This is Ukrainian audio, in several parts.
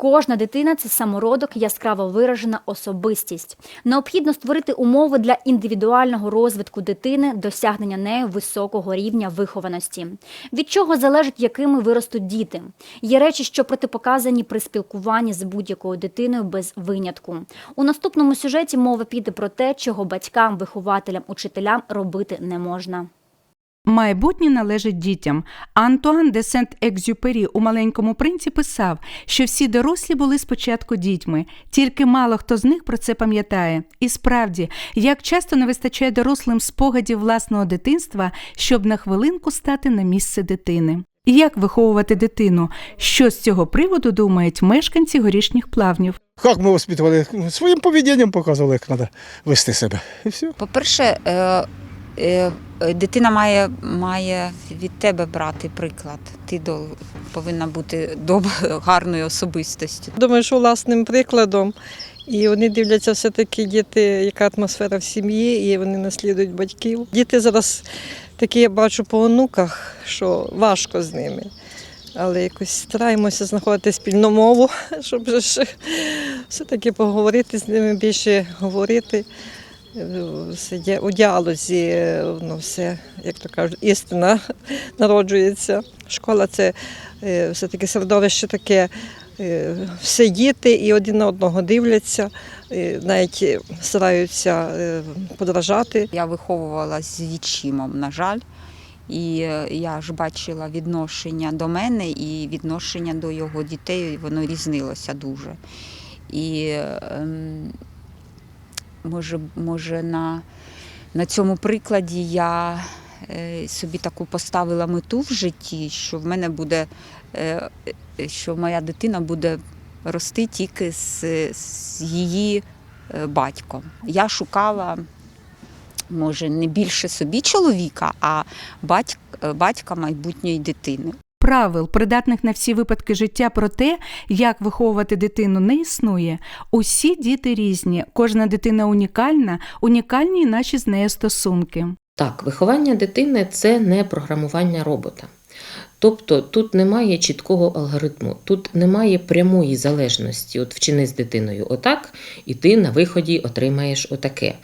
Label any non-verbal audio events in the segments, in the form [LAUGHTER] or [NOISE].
Кожна дитина це самородок, яскраво виражена особистість. Необхідно створити умови для індивідуального розвитку дитини, досягнення нею високого рівня вихованості. Від чого залежить, якими виростуть діти? Є речі, що протипоказані при спілкуванні з будь-якою дитиною без винятку. У наступному сюжеті мова піде про те, чого батькам, вихователям, учителям робити не можна. Майбутнє належить дітям. Антуан де Сент-Екзюпері у маленькому принці писав, що всі дорослі були спочатку дітьми, тільки мало хто з них про це пам'ятає. І справді, як часто не вистачає дорослим спогадів власного дитинства, щоб на хвилинку стати на місце дитини. Як виховувати дитину? Що з цього приводу думають мешканці горішніх плавнів? Как мы воспитывали? Своим поведением показывали, как надо вести себе. І все. По-перше, е, е, е, дитина має, має від тебе брати приклад. Ти до, повинна бути доб, [LAUGHS] гарною особистостю. Думаю, що власним прикладом. І вони дивляться все-таки діти, яка атмосфера в сім'ї, і вони наслідують батьків. Діти зараз такі я бачу по онуках, що важко з ними. Але якось стараємося знаходити спільну мову, [LAUGHS] щоб [LAUGHS] все-таки поговорити з ними, більше говорити. У діалозі воно все, як то кажуть, істина народжується. Школа це е, все-таки середовище таке, е, все діти і один на одного дивляться, е, навіть стараються подражати. Я виховувалась з відчимом, на жаль. І я ж бачила відношення до мене і відношення до його дітей, воно різнилося дуже. І ем, може, може на, на цьому прикладі я е, собі таку поставила мету в житті, що в мене буде, е, е, що моя дитина буде рости тільки з, з її батьком. Я шукала може не більше собі чоловіка, а батьк, батька майбутньої дитини. Правил, придатних на всі випадки життя про те, як виховувати дитину, не існує. Усі діти різні, кожна дитина унікальна, унікальні наші з нею стосунки. Так, виховання дитини це не програмування робота. Тобто тут немає чіткого алгоритму, тут немає прямої залежності. От вчини з дитиною отак, і ти на виході отримаєш отаке.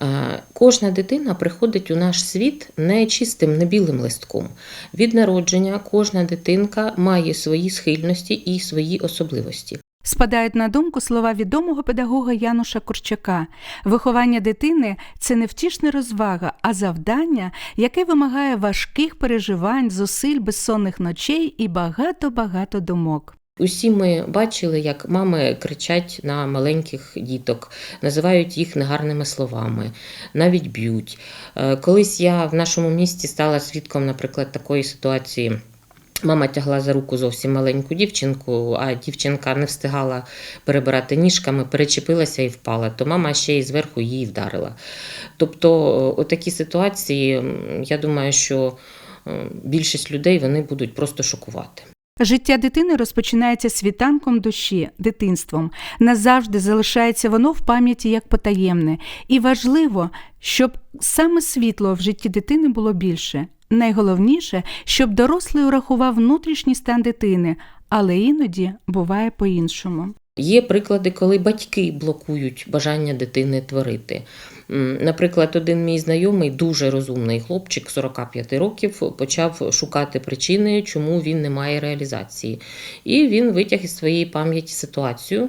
Е, Кожна дитина приходить у наш світ не чистим, не білим листком. Від народження кожна дитинка має свої схильності і свої особливості. Спадають на думку слова відомого педагога Януша Корчака. Виховання дитини це не втішна розвага, а завдання, яке вимагає важких переживань, зусиль, безсонних ночей і багато-багато думок. Усі ми бачили, як мами кричать на маленьких діток, називають їх негарними словами, навіть б'ють. Е, Колись я в нашому місті стала свідком, наприклад, такої ситуації. Мама тягла за руку зовсім маленьку дівчинку, а дівчинка не встигала перебирати ніжками, перечепилася і впала, то мама ще й зверху її вдарила. Тобто, отакі ситуації, я думаю, що е, більшість людей вони будуть просто шокувати. Життя дитини розпочинається світанком душі, дитинством. Назавжди залишається воно в пам'яті як потаємне. І важливо, щоб саме світло в житті дитини було більше. Найголовніше, щоб дорослий урахував внутрішній стан дитини, але іноді буває по-іншому. Є приклади, коли батьки блокують бажання дитини творити. Наприклад, один мій знайомий, дуже розумний хлопчик 45 років, почав шукати причини, чому він не має реалізації. І він витяг із своєї пам'яті ситуацію,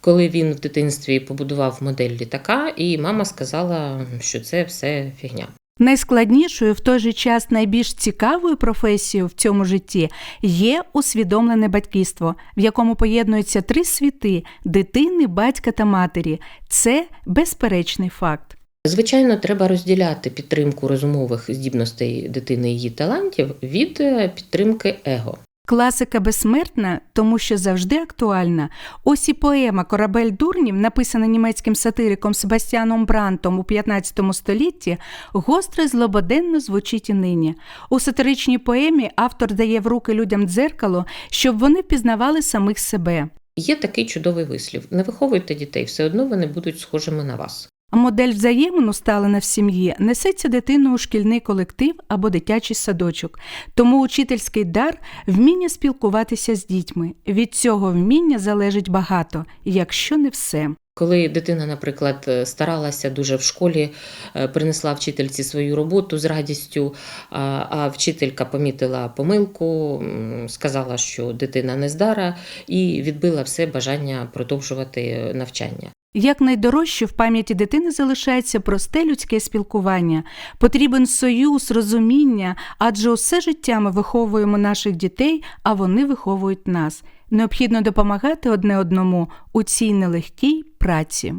коли він в дитинстві побудував модель літака, і мама сказала, що це все фігня. Найскладнішою, в той же час найбільш цікавою професією в цьому житті є усвідомлене батьківство, в якому поєднуються три світи дитини, батька та матері. Це безперечний факт. Звичайно, треба розділяти підтримку розумових здібностей дитини її талантів від е, підтримки его. Класика безсмертна, тому що завжди актуальна. Ось і поема Корабель дурнів, написана німецьким сатириком Себастьяном Брантом у 15 столітті, гостро й злободенно звучить і нині. У сатиричній поемі автор дає в руки людям дзеркало, щоб вони впізнавали самих себе. Є такий чудовий вислів: не виховуйте дітей, все одно вони будуть схожими на вас. Модель взаємин, усталена в сім'ї, несеться дитину у шкільний колектив або дитячий садочок. Тому учительський дар вміння спілкуватися з дітьми. Від цього вміння залежить багато, якщо не все. Коли дитина, наприклад, е, старалася дуже в школі, е, принесла вчительці свою роботу з радістю, а вчителька помітила помилку, сказала, що дитина нездара, і відбила все бажання продовжувати е, навчання. Як найдорожче в пам'яті дитини залишається просте людське спілкування. Потрібен союз, розуміння, адже усе життя ми виховуємо наших дітей, а вони виховують нас. Необхідно допомагати одне одному у цій нелегкій праці.